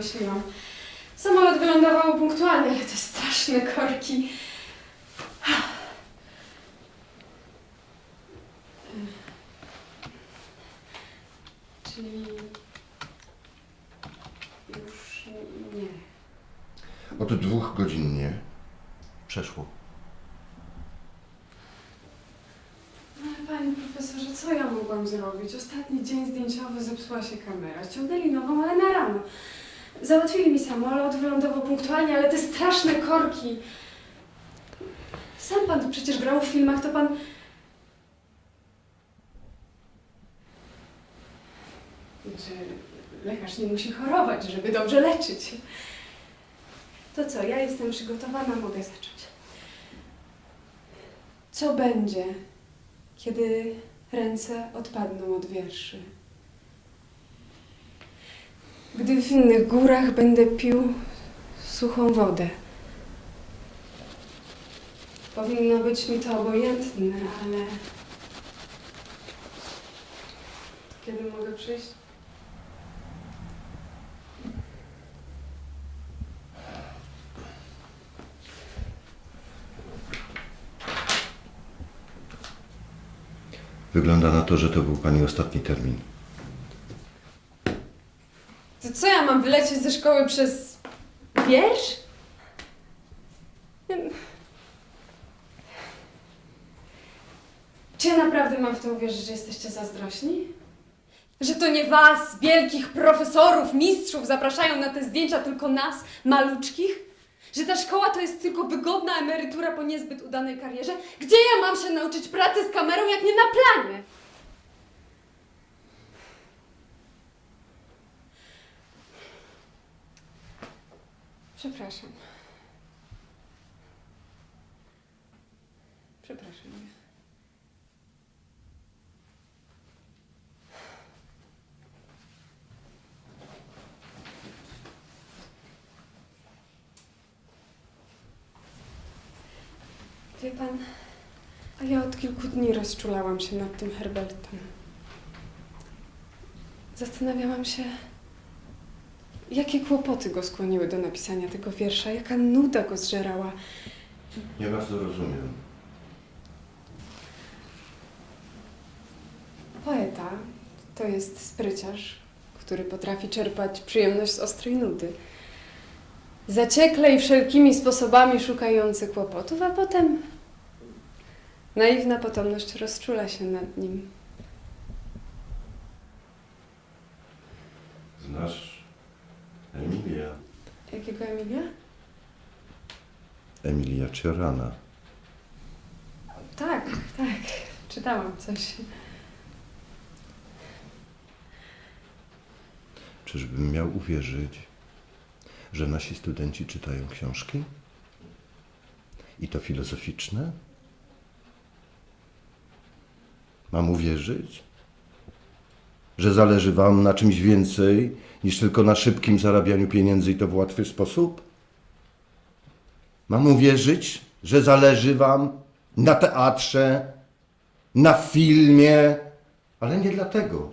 domyśliłam. Samolot wylądował punktualnie, ale te straszne korki. Czyli już nie. Od dwóch godzin nie. Przeszło. No Ale panie profesorze, co ja mogłam zrobić? Ostatni dzień zdjęciowy zepsuła się kamera. Ściągnęli nową, ale na rano. Załatwili mi samolot, wylądował punktualnie, ale te straszne korki. Sam pan przecież grał w filmach, to pan... Że lekarz nie musi chorować, żeby dobrze leczyć. To co, ja jestem przygotowana, mogę zacząć. Co będzie, kiedy ręce odpadną od wierszy. Gdy w innych górach będę pił suchą wodę. Powinno być mi to obojętne, ale. Kiedy mogę przyjść? Wygląda na to, że to był pani ostatni termin. To co ja mam wylecieć ze szkoły przez wiersz? Czy ja naprawdę mam w to uwierzyć, że jesteście zazdrośni? Że to nie was, wielkich profesorów, mistrzów, zapraszają na te zdjęcia, tylko nas, maluczkich? Że ta szkoła to jest tylko wygodna emerytura po niezbyt udanej karierze? Gdzie ja mam się nauczyć pracy z kamerą, jak nie na planie? Przepraszam. Przepraszam. Wie pan, a ja od kilku dni rozczulałam się nad tym Herbertem. Zastanawiałam się, jakie kłopoty go skłoniły do napisania tego wiersza, jaka nuda go zżerała. Nie bardzo rozumiem. Poeta to jest spryciarz, który potrafi czerpać przyjemność z ostrej nudy. Zaciekle i wszelkimi sposobami szukający kłopotów, a potem naiwna potomność rozczula się nad nim. Znasz? Jakiego Emilia? Emilia Ciorana. Tak, tak, czytałam coś. Czyżbym miał uwierzyć, że nasi studenci czytają książki? I to filozoficzne? Mam uwierzyć, że zależy Wam na czymś więcej niż tylko na szybkim zarabianiu pieniędzy i to w łatwy sposób? Mam uwierzyć, że zależy Wam na teatrze, na filmie, ale nie dlatego,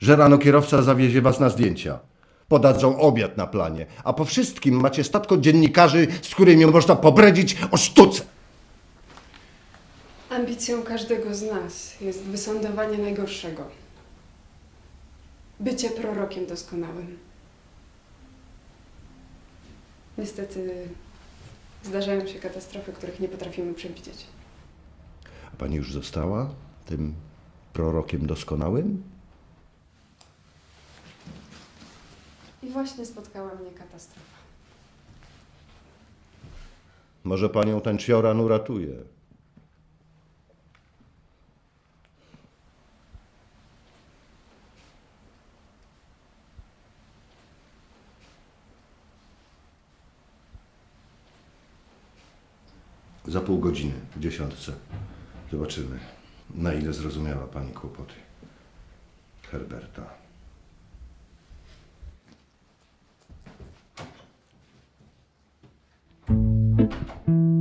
że rano kierowca zawiezie Was na zdjęcia. Podadzą obiad na planie, a po wszystkim macie statko dziennikarzy, z którymi można pobredzić o sztuce. Ambicją każdego z nas jest wysądowanie najgorszego. Bycie prorokiem doskonałym. Niestety zdarzają się katastrofy, których nie potrafimy przewidzieć. A Pani już została tym prorokiem doskonałym? I właśnie spotkała mnie katastrofa. Może Panią ten Cioran uratuje. Za pół godziny, w dziesiątce. Zobaczymy, na ile zrozumiała Pani kłopoty Herberta. Skąd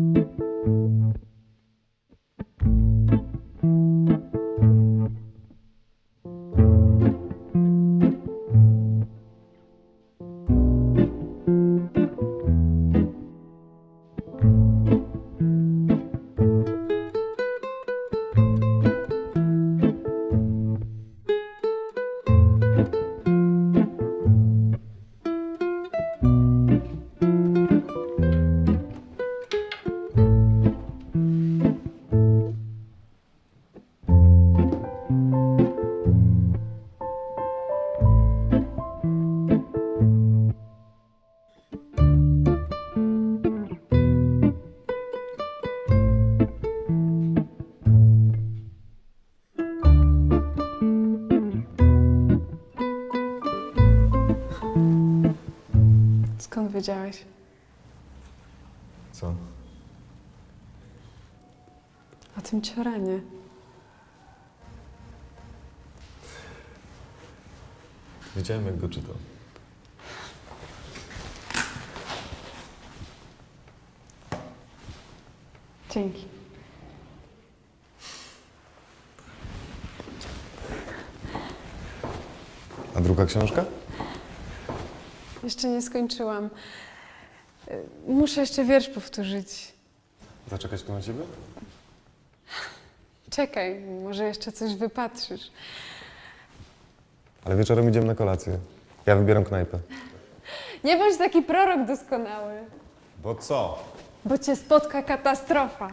wiedziałeś? Co? O tym cioranie. Wiedziałem, jak go czytał. Dzięki. A druga książka? Jeszcze nie skończyłam. Muszę jeszcze wiersz powtórzyć. Zaczekać tu na ciebie? Czekaj, może jeszcze coś wypatrzysz. Ale wieczorem idziemy na kolację. Ja wybieram knajpę. Nie bądź taki prorok doskonały, Bo co? bo cię spotka katastrofa.